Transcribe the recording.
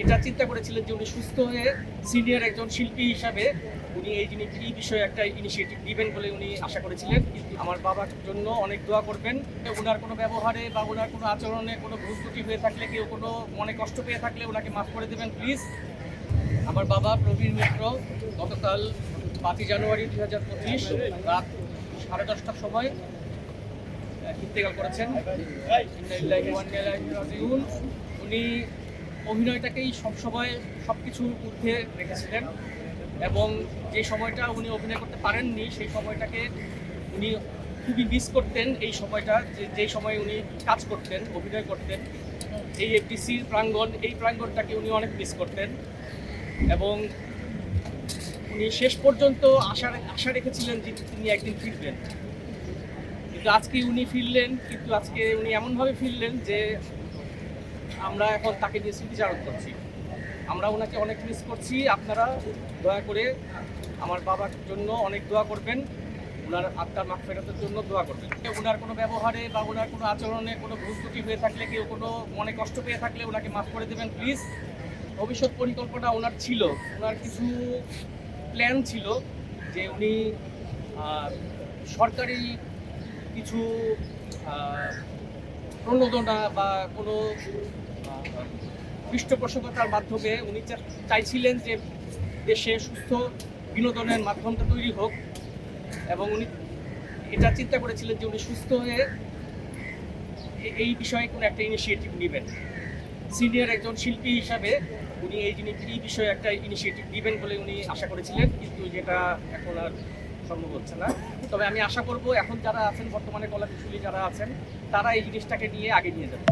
এটা চিন্তা করেছিলেন যে উনি সুস্থ হয়ে সিনিয়র একজন শিল্পী হিসাবে উনি এই জিনিস এই বিষয়ে একটা ইনিশিয়েটিভ দিবেন বলে উনি আশা করেছিলেন। কিন্তু আমার বাবার জন্য অনেক দোয়া করবেন। ওনার কোনো ব্যবহারে বা ওনার কোনো আচরণে কোনো ভুল ত্রুটি হয়ে থাকলে কেউ কোনো মনে কষ্ট পেয়ে থাকলে ওনাকে মাফ করে দেবেন প্লিজ আমার বাবা প্রবীণ মিত্র গতকাল পাঁচই জানুয়ারি দু হাজার পঁচিশ রাত সাড়ে দশটার সময় ইন্তেকাল করেছেন। উনি অভিনয়টাকেই সবসময় সব কিছুর ঊর্ধ্বে রেখেছিলেন এবং যে সময়টা উনি অভিনয় করতে পারেননি, সেই সময়টাকে উনি খুবই মিস করতেন। এই সময়টা যে যেই সময় উনি কাজ করতেন, অভিনয় করতেন, এই এফডিসির প্রাঙ্গণ, এই প্রাঙ্গণটাকে উনি অনেক মিস করতেন এবং উনি শেষ পর্যন্ত আশা আশা রেখেছিলেন যে তিনি একদিন ফিরবেন। কিন্তু আজকে উনি ফিরলেন, কিন্তু আজকে উনি এমনভাবে ফিরলেন যে আমরা এখন তাকে নিয়ে স্মৃতিচারণ করছি। আমরা ওনাকে অনেক মিস করছি। আপনারা দয়া করে আমার বাবার জন্য অনেক দোয়া করবেন। ওনার আত্মার মাফ ফেরাতের জন্য দোয়া করবেন। ওনার কোনো ব্যবহারে বা ওনার কোনো আচরণে কোনো ভুল ত্রুটি হয়ে থাকলে, কেউ কোনো মনে কষ্ট পেয়ে থাকলে ওনাকে মাফ করে দেবেন প্লিজ ভবিষ্যৎ পরিকল্পনা ওনার ছিল। ওনার কিছু প্ল্যান ছিল যে উনি সরকারি কিছু প্রণোদনা বা কোনো পৃষ্ঠপোষকতার মাধ্যমে উনি চাইছিলেন যে দেশে সুস্থ বিনোদনের মাধ্যমটা তৈরি হোক। এবং উনি এটা চিন্তা করেছিলেন যে উনি সুস্থ হয়ে এই বিষয়ে কোনো একটা ইনিশিয়েটিভ নেবেন। সিনিয়র একজন শিল্পী হিসাবে উনি এই এই বিষয়ে একটা ইনিশিয়েটিভ দিবেন বলে উনি আশা করেছিলেন। কিন্তু যেটা এখন আর সম্ভব হচ্ছে না। তবে আমি আশা করব এখন যারা আছেন, বর্তমানে কলাকুশলী যারা আছেন, তারা এই জিনিসটাকে নিয়ে আগে নিয়ে যাবে